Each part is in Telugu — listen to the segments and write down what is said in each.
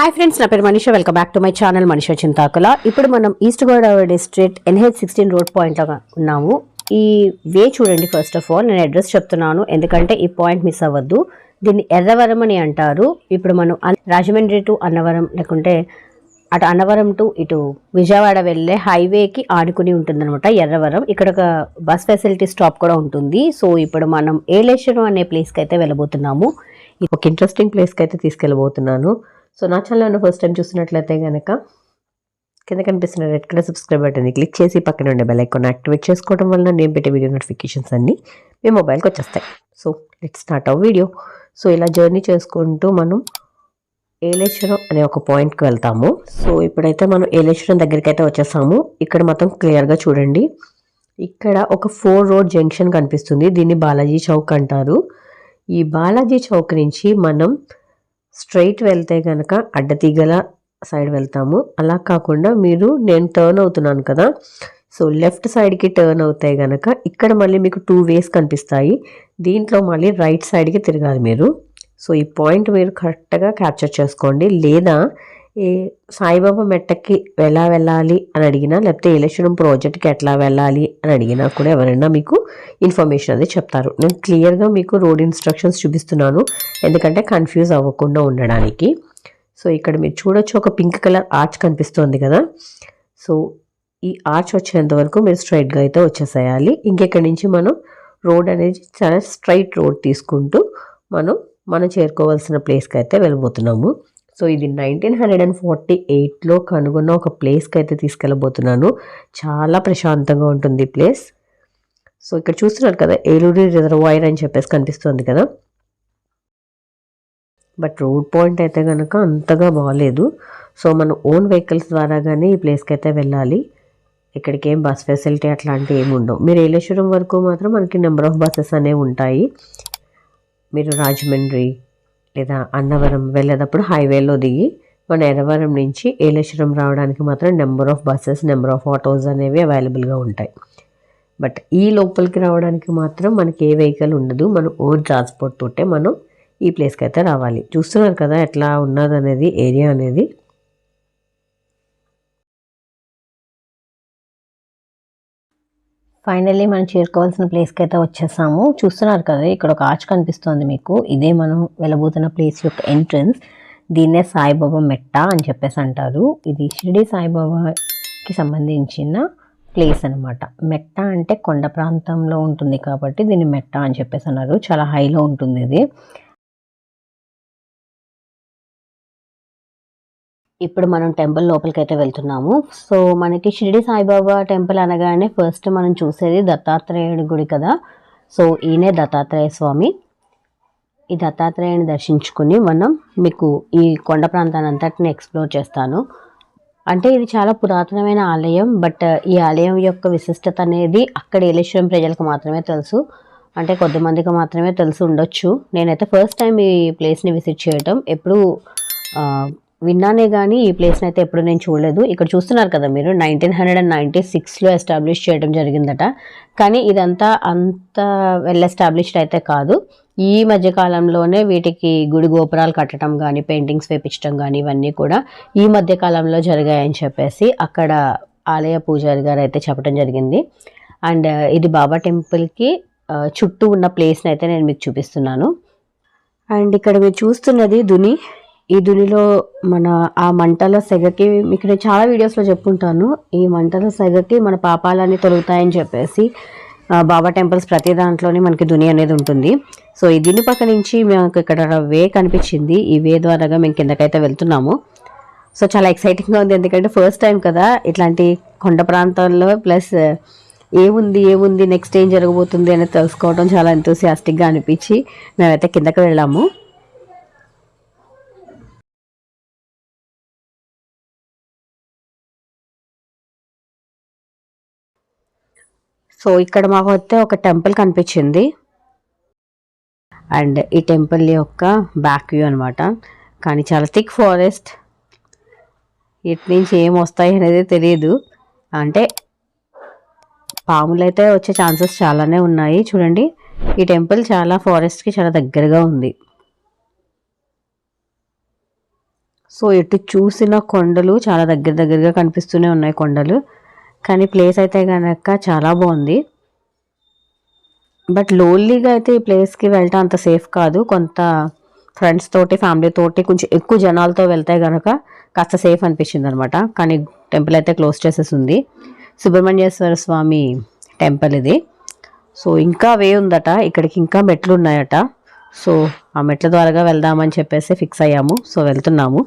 హాయ్ ఫ్రెండ్స్ నా పేరు Manisha. Welcome back to my channel Manisha Chintakula. ఇప్పుడు మనం east Godavari district NH sixteen road పాయింట్లో ఉన్నాము. ఈ వే చూడండి ఫస్ట్ ఆఫ్ ఆల్ నేను అడ్రస్ చెప్తున్నాను. ఎందుకంటే ఈ పాయింట్ మిస్ అవ్వద్దు. దీన్ని ఎర్రవరం అని అంటారు. ఇప్పుడు మనం రాజమండ్రి టు అన్నవరం లేకుంటే అటు అన్నవరం టు ఇటు విజయవాడ వెళ్ళే హైవేకి ఆడుకుని ఉంటుందన్నమాట ఎర్రవరం. ఇక్కడ ఒక బస్ ఫెసిలిటీ స్టాప్ కూడా ఉంటుంది. సో ఇప్పుడు మనం ఏలేశ్వరం అనే ప్లేస్కి అయితే వెళ్ళబోతున్నాము. ఒక ఇంట్రెస్టింగ్ ప్లేస్కి అయితే తీసుకెళ్ళబోతున్నాను. సో నా ఛానల్ ఫస్ట్ టైం చూసినట్లయితే కనుక కింద కనిపిస్తున్న రెడ్ కలర్ సబ్స్క్రైబ్ బటన్ని క్లిక్ చేసి పక్కన ఉండే బెల్ ఐకాన్ యాక్టివేట్ చేసుకోవడం వల్ల నేను పెట్టే వీడియో నోటిఫికేషన్స్ అన్నీ మీ మొబైల్కి వచ్చేస్తాయి. So let start of video so ఇలా జర్నీ చేసుకుంటూ మనం ఏలేశ్వరం అనే ఒక పాయింట్కి వెళ్తాము. సో ఇప్పుడైతే మనం ఏలేశ్వరం దగ్గరికి అయితే వచ్చేసాము. ఇక్కడ మొత్తం క్లియర్గా చూడండి. ఇక్కడ ఒక ఫోర్ రోడ్ జంక్షన్ కనిపిస్తుంది. దీన్ని బాలాజీ చౌక్ అంటారు. ఈ బాలాజీ చౌక్ నుంచి మనం స్ట్రైట్ వెళ్తే కనుక అడ్డతీగల సైడ్ వెళ్తాము. అలా కాకుండా మీరు నేను టర్న్ అవుతున్నాను కదా సో లెఫ్ట్ సైడ్కి టర్న్ అవుతాయి కనుక ఇక్కడ మళ్ళీ మీకు టూ వేస్ కనిపిస్తాయి. దీంట్లో మళ్ళీ రైట్ సైడ్కి తిరగాలి మీరు. సో ఈ పాయింట్ మీరు కరెక్ట్గా క్యాప్చర్ చేసుకోండి. లేదా ఏ సాయిబాబా మెట్టకి ఎలా వెళ్ళాలి అని అడిగినా లేకపోతే ఏలేశ్వరం ప్రాజెక్ట్కి ఎట్లా వెళ్ళాలి అని అడిగినా కూడా ఎవరైనా మీకు ఇన్ఫర్మేషన్ అది చెప్తారు. నేను క్లియర్గా మీకు రోడ్ ఇన్స్ట్రక్షన్స్ చూపిస్తున్నాను. ఎందుకంటే కన్ఫ్యూజ్ అవ్వకుండా ఉండడానికి. సో ఇక్కడ మీరు చూడొచ్చు ఒక పింక్ కలర్ ఆర్చ్ కనిపిస్తుంది కదా. సో ఈ ఆర్చ్ వచ్చేంత వరకు మీరు స్ట్రైట్గా అయితే వచ్చేసేయాలి. ఇంకెక్కడి నుంచి మనం రోడ్ అనేది చాలా స్ట్రైట్ రోడ్ తీసుకుంటూ మనం మనం చేరుకోవాల్సిన ప్లేస్కి అయితే వెళ్ళిపోతున్నాము సో ఇది నైన్టీన్ హండ్రెడ్ అండ్ ఫార్టీ ఎయిట్లో కనుగొన్న ఒక ప్లేస్కి అయితే తీసుకెళ్ళబోతున్నాను. చాలా ప్రశాంతంగా ఉంటుంది ఈ ప్లేస్. సో ఇక్కడ చూస్తున్నారు కదా ఏలూరి రిజర్వాయర్ అని చెప్పేసి కనిపిస్తుంది కదా. బట్ రోడ్ పాయింట్ అయితే కనుక అంతగా బాగాలేదు సో మన ఓన్ వెహికల్స్ ద్వారా కానీ ఈ ప్లేస్కి అయితే వెళ్ళాలి. ఇక్కడికి ఏం బస్ ఫెసిలిటీ అట్లాంటివి ఏమి ఉండవు. మీరు ఏలేశ్వరం వరకు మాత్రం మనకి నెంబర్ ఆఫ్ బస్సెస్ అనేవి ఉంటాయి. మీరు రాజమండ్రి లేదా అన్నవరం వెళ్ళేటప్పుడు హైవేలో దిగి మన ఎర్రవరం నుంచి ఏలేశ్వరం రావడానికి మాత్రం number of buses number of autos అనేవి అవైలబుల్గా ఉంటాయి. బట్ ఈ లోపలికి రావడానికి మాత్రం మనకి ఏ వెహికల్ ఉండదు. మనం ఓన్ ట్రాన్స్పోర్ట్ తోటే మనం ఈ ప్లేస్కి అయితే రావాలి. చూస్తున్నారు కదా ఎట్లా ఉన్నది అనేది ఏరియా అనేది. ఫైనల్లీ మనం చేరుకోవాల్సిన ప్లేస్కి అయితే వచ్చేసాము. చూస్తున్నారు కదా ఇక్కడ ఒక ఆర్చ్ కనిపిస్తోంది మీకు. ఇదే మనం వెళ్ళబోతున్న ప్లేస్ యొక్క ఎంట్రన్స్. దీన్నే సాయిబాబా మెట్ట అని చెప్పేసి అంటారు. ఇది షిరిడి సాయిబాబాకి సంబంధించిన ప్లేస్ అన్నమాట. మెట్ట అంటే కొండ ప్రాంతంలో ఉంటుంది కాబట్టి దీన్ని మెట్ట అని చెప్పేసి అన్నారు. చాలా హైలో ఉంటుంది ఇది. ఇప్పుడు మనం టెంపుల్ లోపలికైతే వెళ్తున్నాము. సో మనకి షిరిడి సాయిబాబా టెంపుల్ అనగానే ఫస్ట్ మనం చూసేది దత్తాత్రేయుడి గుడి కదా. సో ఈయనే దత్తాత్రేయ స్వామి. ఈ దత్తాత్రేయుని దర్శించుకుని మనం మీకు ఈ కొండ ప్రాంతాన్ని అంతటిని ఎక్స్ప్లోర్ చేస్తాను. అంటే ఇది చాలా పురాతనమైన ఆలయం బట్ ఈ ఆలయం యొక్క విశిష్టత అనేది అక్కడ ఏలేశ్వరం ప్రజలకు మాత్రమే తెలుసు. అంటే కొద్దిమందికి మాత్రమే తెలిసి ఉండొచ్చు. నేనైతే ఫస్ట్ టైం ఈ ప్లేస్ని విజిట్ చేయటం. ఎప్పుడు విన్నానే కానీ ఈ ప్లేస్ని అయితే ఎప్పుడు నేను చూడలేదు. ఇక్కడ చూస్తున్నారు కదా మీరు నైన్టీన్ హండ్రెడ్ అండ్ నైంటీ సిక్స్లో ఎస్టాబ్లిష్ చేయడం జరిగిందట. కానీ ఇదంతా అంత వెల్ ఎస్టాబ్లిష్డ్ అయితే కాదు. ఈ మధ్యకాలంలోనే వీటికి గుడి గోపురాలు కట్టడం కానీ పెయింటింగ్స్ వేపించడం కానీ ఇవన్నీ కూడా ఈ మధ్యకాలంలో జరిగాయని చెప్పేసి అక్కడ ఆలయ పూజారి గారు అయితే చెప్పడం జరిగింది. అండ్ uh, ఇది బాబా టెంపుల్కి uh, చుట్టూ ఉన్న ప్లేస్ని అయితే నేను మీకు చూపిస్తున్నాను. అండ్ ఇక్కడ మీరు చూస్తున్నది దుని. ఈ దునిలో మన ఆ మంటల సెగకి మీకు నేను చాలా వీడియోస్లో చెప్పుంటాను. ఈ మంటల సెగకి మన పాపాలన్నీ తొలుగుతాయని చెప్పేసి బాబా టెంపుల్స్ ప్రతి దాంట్లోనే మనకి దుని అనేది ఉంటుంది. సో ఈ దుని పక్క నుంచి మాకు ఇక్కడ వే కనిపించింది. ఈ వే ద్వారాగా మేము కిందకైతే వెళ్తున్నాము. సో చాలా ఎక్సైటింగ్గా ఉంది. ఎందుకంటే ఫస్ట్ టైం కదా ఇట్లాంటి కొండ ప్రాంతాల్లో ప్లస్ ఏముంది ఏముంది నెక్స్ట్ ఏం జరగబోతుంది అనేది తెలుసుకోవడం చాలా ఎంతోసియాస్టిక్గా అనిపించి మేమైతే కిందకి వెళ్ళాము. సో ఇక్కడ మాకు అయితే ఒక టెంపుల్ కనిపించింది. అండ్ ఈ టెంపుల్ యొక్క బ్యాక్ వ్యూ అనమాట కానీ చాలా థిక్ ఫారెస్ట్. ఇటు నుంచి ఏం వస్తాయి అనేది తెలియదు అంటే పాములు అయితే వచ్చే ఛాన్సెస్ చాలానే ఉన్నాయి. చూడండి ఈ టెంపుల్ చాలా ఫారెస్ట్కి చాలా దగ్గరగా ఉంది. సో ఎటు చూసిన కొండలు చాలా దగ్గర దగ్గరగా కనిపిస్తూనే ఉన్నాయి కొండలు. కానీ ప్లేస్ అయితే కనుక చాలా బాగుంది. బట్ లోన్లీగా అయితే ఈ ప్లేస్కి వెళ్ళటం అంత సేఫ్ కాదు. కొంత ఫ్రెండ్స్ తోటి ఫ్యామిలీ తోటి కొంచెం ఎక్కువ జనాలతో వెళ్తే కనుక కాస్త సేఫ్ అనిపించింది అనమాట కానీ టెంపుల్ అయితే క్లోజ్ చేసేసి ఉంది సుబ్రహ్మణ్యేశ్వర స్వామి టెంపుల్ ఇది. సో ఇంకా వే ఉందట. ఇక్కడికి ఇంకా మెట్లు ఉన్నాయట. సో ఆ మెట్ల ద్వారాగా వెళ్దామని చెప్పేసి ఫిక్స్ అయ్యాము. సో వెళ్తున్నాము.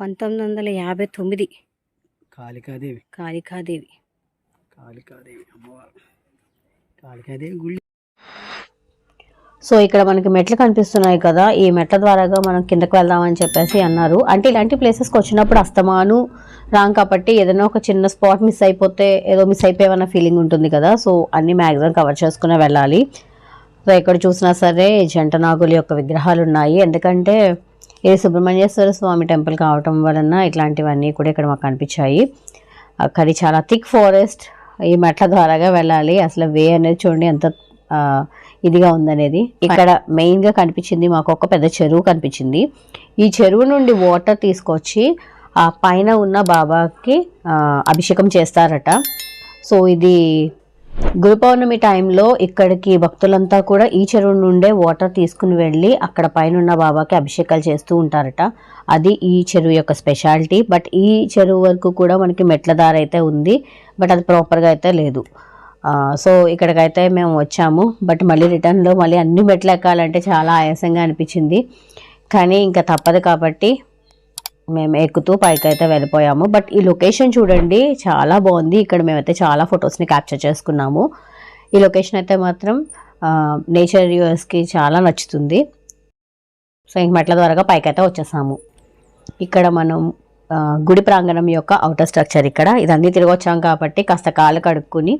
పంతొమ్మిది వందల యాభై తొమ్మిది. కాళికాదేవి. కాళికాదేవి. కాళికాదేవి అమ్మవారు. కాళికాదేవి గుడి సో ఇక్కడ మనకి మెట్లు కనిపిస్తున్నాయి కదా. ఈ మెట్ల ద్వారాగా మనం కిందకు వెళ్దామని చెప్పేసి అన్నారు. అంటే ఇలాంటి ప్లేసెస్కి వచ్చినప్పుడు అస్తమాను రాం కాబట్టి ఏదైనా ఒక చిన్న స్పాట్ మిస్ అయిపోతే ఏదో మిస్ అయిపోయామన్న ఫీలింగ్ ఉంటుంది కదా. సో అన్ని మ్యాక్సిమం కవర్ చేసుకునే వెళ్ళాలి. సో ఎక్కడ చూసినా సరే జంట నాగుల యొక్క విగ్రహాలు ఉన్నాయి ఎందుకంటే ఇది సుబ్రహ్మణ్యేశ్వర స్వామి టెంపుల్ కావటం వలన ఇట్లాంటివన్నీ కూడా ఇక్కడ మాకు కనిపించాయి. అక్కడ చాలా థిక్ ఫారెస్ట్. ఈ మెట్ల ద్వారాగా వెళ్ళాలి. అసలు వే అనేది చూడండి ఎంత ఇదిగా ఉందనేది. ఇక్కడ మెయిన్గా కనిపించింది మాకు ఒక పెద్ద చెరువు కనిపించింది. ఈ చెరువు నుండి వాటర్ తీసుకొచ్చి ఆ పైన ఉన్న బాబాకి అభిషేకం చేస్తారట. సో ఇది గురు పౌర్ణమి టైంలో ఇక్కడికి భక్తులంతా కూడా ఈ చెరువు నుండే వాటర్ తీసుకుని వెళ్ళి అక్కడ పైన ఉన్న బాబాకి అభిషేకాలు చేస్తూ ఉంటారట. అది ఈ చెరువు యొక్క స్పెషాలిటీ. బట్ ఈ చెరువు వరకు కూడా మనకి మెట్ల దారి అయితే ఉంది. బట్ అది ప్రాపర్గా అయితే లేదు. సో ఇక్కడికైతే మేము వచ్చాము. బట్ మళ్ళీ రిటర్న్లో మళ్ళీ అన్ని మెట్లు ఎక్కాలంటే చాలా ఆయాసంగా అనిపించింది. కానీ ఇంకా తప్పదు కాబట్టి మేము ఎక్కుతూ పైకి అయితే వెళ్ళిపోయాము. బట్ ఈ లొకేషన్ చూడండి చాలా బాగుంది. ఇక్కడ మేమైతే చాలా ఫొటోస్ని క్యాప్చర్ చేసుకున్నాము. ఈ లొకేషన్ అయితే మాత్రం నేచర్ వ్యూవర్స్కి చాలా నచ్చుతుంది. సో ఇంక మెట్ల ద్వారా పైకైతే వచ్చేసాము. ఇక్కడ మనం గుడి ప్రాంగణం యొక్క అవుటర్ స్ట్రక్చర్ ఇక్కడ. ఇదన్నీ తిరిగి వచ్చాం కాబట్టి కాస్త కాలు కడుక్కుని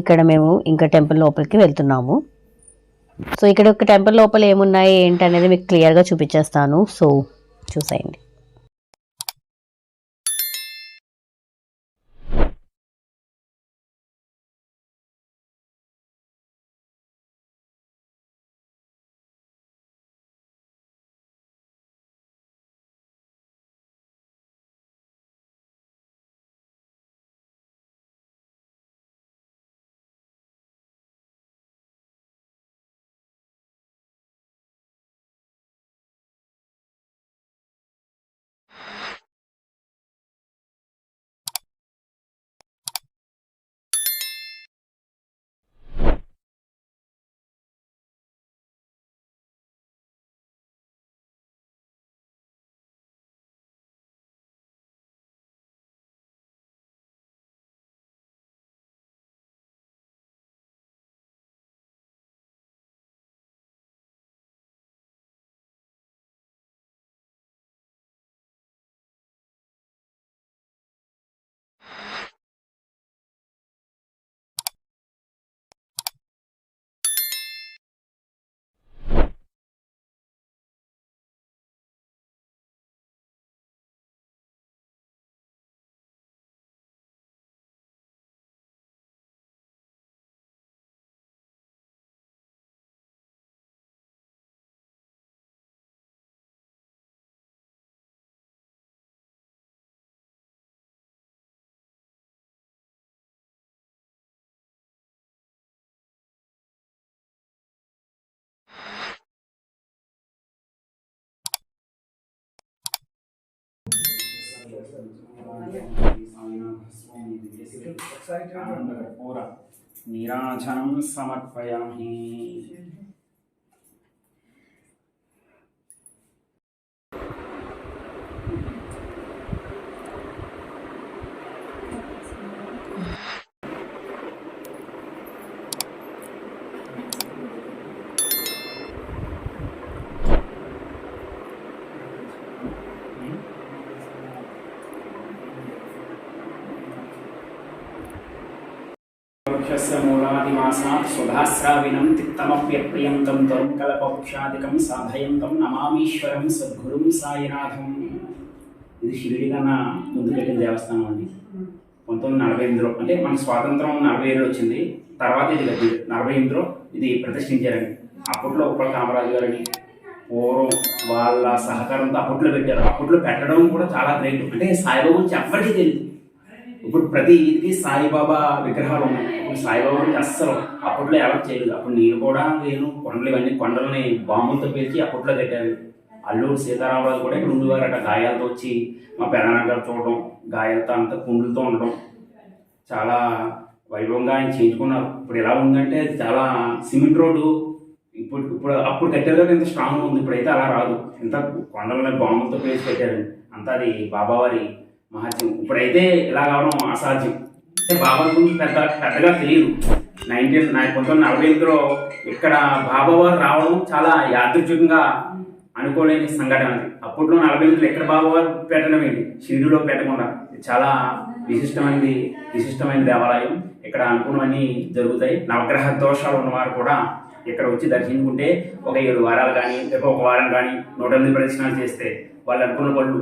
ఇక్కడ మేము ఇంకా టెంపుల్ లోపలికి వెళ్తున్నాము. సో ఇక్కడ ఒక టెంపుల్ లోపల ఏమున్నాయి ఏంటి అనేది మీకు క్లియర్గా చూపించేస్తాను. సో చూసేయండి. పూర. నీరాజనం సమర్పయామి. వృక్షస్య మూలాదివాసాత్ సుధాస్రావినం తిక్తమప్యప్రియంతం తరుం కల్పవృక్షాదికం సాధయంతం నమామీశ్వరం సద్గురుం సాయినాథం. ఇది షిరిడి కన్నా ముందు పెట్టిన దేవస్థానం అండి. పంతొమ్మిది నలభై ఎనిమిదిలో అంటే మన స్వాతంత్రం నలభై ఏడులో వచ్చింది తర్వాత ఇది నలభై ఎనిమిదిలో ఇది ప్రతిష్ఠించారండి. అప్పట్లో ఉప్పల కామరాజు గారని పూర్వం వాళ్ళ సహకారంతో అప్పట్లో పెట్టారు. అప్పట్లో పెట్టడం కూడా చాలా గ్రేట్. అంటే సాయిబాబు గురించి తెలియదు. ఇప్పుడు ప్రతి ఇంటికి సాయిబాబా విగ్రహాలు ఉన్నాయి. ఇప్పుడు సాయిబాబా గురించి అస్సలు అప్పట్లో ఎలా చేయలేదు. అప్పుడు నేను కూడా నేను కొండలు ఇవన్నీ కొండలని బాంబులతో పేర్చి అప్పట్లో కట్టారు అల్లూరు సీతారామరాజు కూడా ఇక్కడ ఉండేవారట. గాయాలతో వచ్చి మా పెదనాన్న గారు చూడడం గాయాలతో అంతా కుండులతో ఉండడం. చాలా వైభవంగా ఆయన చేయించుకున్నారు. ఇప్పుడు ఎలా ఉందంటే చాలా సిమెంట్ రోడ్డు ఇప్పుడు ఇప్పుడు అప్పుడు కట్టేదో ఇంత స్ట్రాంగ్ ఉంది. ఇప్పుడైతే అలా రాదు. ఇంత కొండలని బాంబులతో పేర్చి పెట్టారు అంతా అది బాబావారి మహత్యం ఇప్పుడైతే ఇలా కావడం అసాధ్యం. అంటే బాబా గురించి పెద్ద పెద్దగా తెలియదు. నైన్టీన్ పంతొమ్మిది నలభై ఎనిమిదిలో ఇక్కడ బాబావారు రావడం చాలా యాదృచ్ఛికంగా అనుకోలేని సంఘటన అది. అప్పట్లో నలభై ఎనిమిదిలో ఎక్కడ బాబావారు పెట్టడం ఏంటి? షిరిడిలో పెట్టకుండా. చాలా విశిష్టమైనది విశిష్టమైన దేవాలయం. ఇక్కడ అనుకున్నవన్నీ జరుగుతాయి. నవగ్రహ దోషాలు ఉన్నవారు కూడా ఇక్కడ వచ్చి దర్శించుకుంటే ఒక ఏడు వారాలు కానీ లేకపోతే ఒక వారం కానీ నూట ఎనిమిది ప్రదక్షిణాలు చేస్తే వాళ్ళు అనుకున్న వాళ్ళు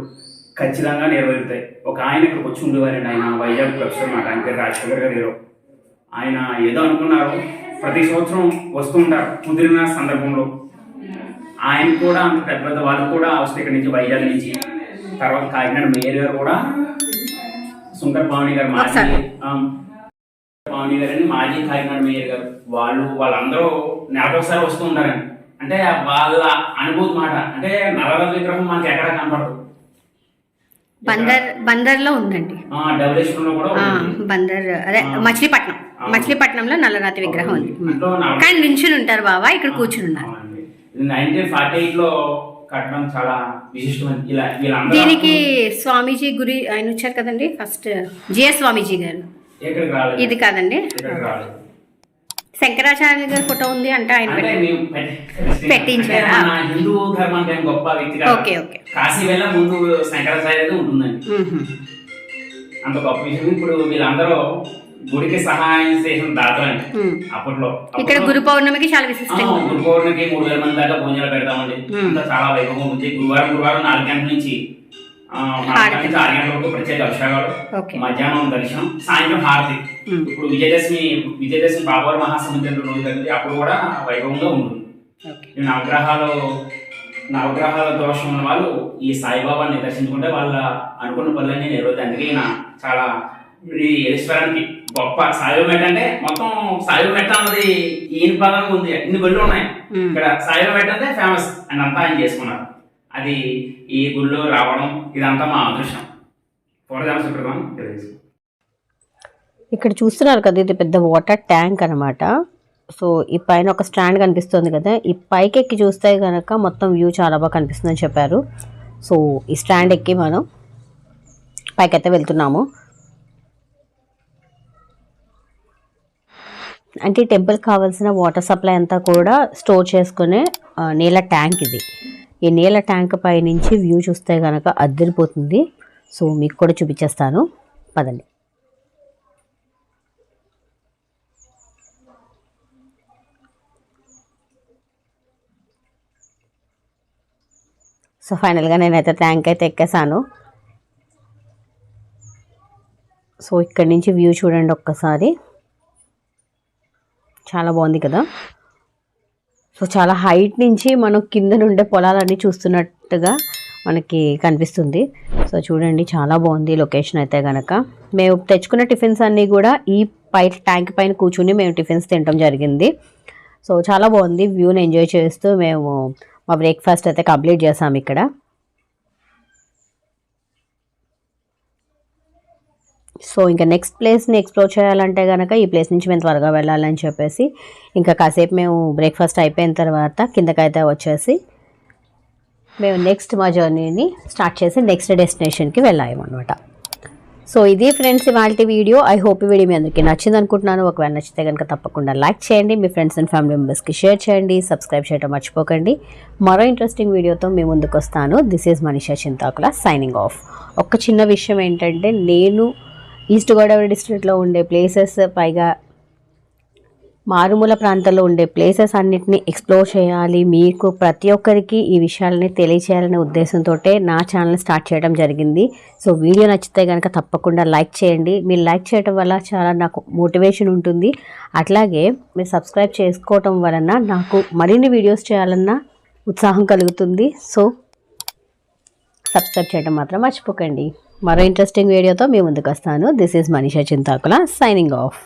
ఖచ్చితంగా నెరవేరుతాయి. ఒక ఆయన ఇక్కడికి వచ్చి ఉండేవారండి ఆయన వైజాగ్ ప్రొఫెసర్ మాట ఆయన పేరు రాజశేఖర్ గారు ఏదో ఆయన ఏదో అనుకున్నారు. ప్రతి సంవత్సరం వస్తూ ఉంటారు కుదిరిన సందర్భంలో. ఆయన కూడా అంత పెద్ద పెద్ద వాళ్ళు కూడా వస్తే ఇక్కడి నుంచి వైజాగ్ నుంచి తర్వాత కాకినాడ మేయర్ గారు కూడా సుంకర్ పావని గారు మాజీ ఆ, పావని గారు అని మాజీ కాకినాడ మేయర్ గారు. వాళ్ళు వాళ్ళందరూ నెలకొకసారి వస్తూ ఉంటారండి. అంటే వాళ్ళ అనుభూతి మాట అంటే నల్లల విగ్రహం మనకి ఎక్కడ కనపడదు. బందర్ బందర్లో ఉందండి. డబులేశ్వరంలో కూడా ఆ, ఉంది. బందర్ అదే. మచిలీపట్నం. మచిలీపట్నంలో నల్లరాతి విగ్రహం ఉంది. కానీ నించుని ఉంటారు బాబా ఇక్కడ కూర్చుని ఉన్నారు లో దీనికి స్వామీజీ గురి ఆయన వచ్చారు కదండి ఫస్ట్ జిఎస్ స్వామీజీ గారు. ఇది కాదండి. శంకరాచార్య గారి ఫోటో ఉంది అంటే ఆయన పెట్టించారా? హిందూ ధర్మానికి గొప్ప వ్యక్తి కదా. Okay, okay. కాశీ వెళ్ళ ముందు శంకరాచార్య ఉంటుందండి మ్మ్. అంత గొప్ప విషయం ఇప్పుడు వీళ్ళందరూ గుడికి సహాయం చేసిన దాతలండి మ్మ్. అప్పట్లో ఇక్కడ గురు పౌర్ణమికి చాలా విశిష్టంగా ఉంది. గురు పౌర్ణమికి మూడు వేల మంది దాకా భోజనాలు పెడతామండి చాలా వైభవం ఉంది గురువారం గురువారం నాలుగు గంటల నుంచి ప్రత్యేక అభిషేకాలు మధ్యాహ్నం దర్శనం సాయంత్రం హారతి. ఇప్పుడు విజయదశమి విజయదశమి బాబావారి మహాసముద్రం రోజు జరిగింది అప్పుడు కూడా వైభవంగా ఉంటుంది. నవగ్రహాలు నవగ్రహాల దోషం ఉన్న వాళ్ళు ఈ సాయిబాబాని దర్శించుకుంటే వాళ్ళ అనుకున్న పనులన్నీ నెరవేరుతాయి. అందుకే ఈయన చాలా ఈ ఈశ్వరానికి గొప్ప సాయిబాబా మెట్ట అంటే మొత్తం సాయిబాబా మెట్ట అన్నది ఈయన పదానికి ఉంది. ఇన్ని గుళ్ళు ఉన్నాయి. ఇక్కడ సాయిబాబా మెట్ట అంటే ఫేమస్ అండ్ అంతా ఆయన చేసుకున్నారు. అది ఈ గుళ్ళో రావడం ఇదంతా మా అదృష్టం. పూర్వజామ సుప్రభం తెలుసు ఇక్కడ చూస్తున్నారు కదా ఇది పెద్ద వాటర్ ట్యాంక్ అనమాట సో ఈ పైన ఒక స్టాండ్ కనిపిస్తుంది కదా ఈ పైకి ఎక్కి చూస్తే కనుక మొత్తం వ్యూ చాలా బాగా కనిపిస్తుందని చెప్పారు. సో ఈ స్టాండ్ ఎక్కి మనం పైకైతే వెళ్తున్నాము. అంటే టెంపుల్ కావాల్సిన వాటర్ సప్లై అంతా కూడా స్టోర్ చేసుకునే నీళ్ళ ట్యాంక్ ఇది. ఈ నీళ్ళ ట్యాంక్ పై నుంచి వ్యూ చూస్తే కనుక అద్దరిపోతుంది. సో మీకు కూడా చూపించేస్తాను. పదండి. సో ఫైనల్గా నేనైతే ట్యాంక్ అయితే ఎక్కేసాను సో ఇక్కడి నుంచి వ్యూ చూడండి ఒక్కసారి. చాలా బాగుంది కదా? సో చాలా హైట్ నుంచి మనం కింద నుండే పొలాలన్నీ చూస్తున్నట్టుగా మనకి కనిపిస్తుంది. సో చూడండి చాలా బాగుంది లొకేషన్ అయితే కనుక మేము తెచ్చుకున్న టిఫిన్స్ అన్నీ కూడా ఈ పై ట్యాంక్ పైన కూర్చుని మేము టిఫిన్స్ తినడం జరిగింది. సో చాలా బాగుంది వ్యూని ఎంజాయ్ చేస్తూ మేము మా బ్రేక్ఫాస్ట్ అయితే కంప్లీట్ చేసాము ఇక్కడ. సో ఇంకా నెక్స్ట్ ప్లేస్ని ఎక్స్ప్లోర్ చేయాలంటే కనుక ఈ ప్లేస్ నుంచి మేము త్వరగా వెళ్ళాలని చెప్పేసి ఇంకా కాసేపు మేము బ్రేక్ఫాస్ట్ అయిపోయిన తర్వాత కిందకైతే వచ్చేసి మేము నెక్స్ట్ మా జర్నీని స్టార్ట్ చేసి నెక్స్ట్ డెస్టినేషన్కి వెళ్ళామన్నమాట. సో ఇది ఫ్రెండ్స్ ఇవాళ వీడియో. ఐ హోప్ ఈ వీడియో మీ అందరికీ నచ్చింది అనుకుంటున్నాను. ఒకవేళ నచ్చితే కనుక తప్పకుండా లైక్ చేయండి. మీ ఫ్రెండ్స్ అండ్ ఫ్యామిలీ మెంబర్స్కి షేర్ చేయండి. సబ్స్క్రైబ్ చేయడం మర్చిపోకండి. మరో ఇంట్రెస్టింగ్ వీడియోతో మీ ముందుకు వస్తాను. This is Manisha Chintakula signing off ఒక చిన్న విషయం ఏంటంటే నేను ఈస్ట్ గోదావరి డిస్ట్రిక్ట్లో ఉండే ప్లేసెస్ పైగా మారుమూల ప్రాంతాల్లో ఉండే ప్లేసెస్ అన్నిటిని ఎక్స్ప్లోర్ చేయాలి. మీకు ప్రతి ఒక్కరికి ఈ విషయాలని తెలియచేయాలనే ఉద్దేశంతో నా ఛానల్ స్టార్ట్ చేయడం జరిగింది. సో వీడియో నచ్చితే కనుక తప్పకుండా లైక్ చేయండి. మీరు లైక్ చేయడం వల్ల చాలా నాకు మోటివేషన్ ఉంటుంది. అట్లాగే మీరు సబ్స్క్రైబ్ చేసుకోవటం వలన నాకు మరిన్ని వీడియోస్ చేయాలన్న ఉత్సాహం కలుగుతుంది. సో సబ్స్క్రైబ్ చేయడం మాత్రం మర్చిపోకండి. మరో ఇంట్రెస్టింగ్ వీడియోతో మీ ముందుకు వస్తాను. This is Manisha Chintakula signing off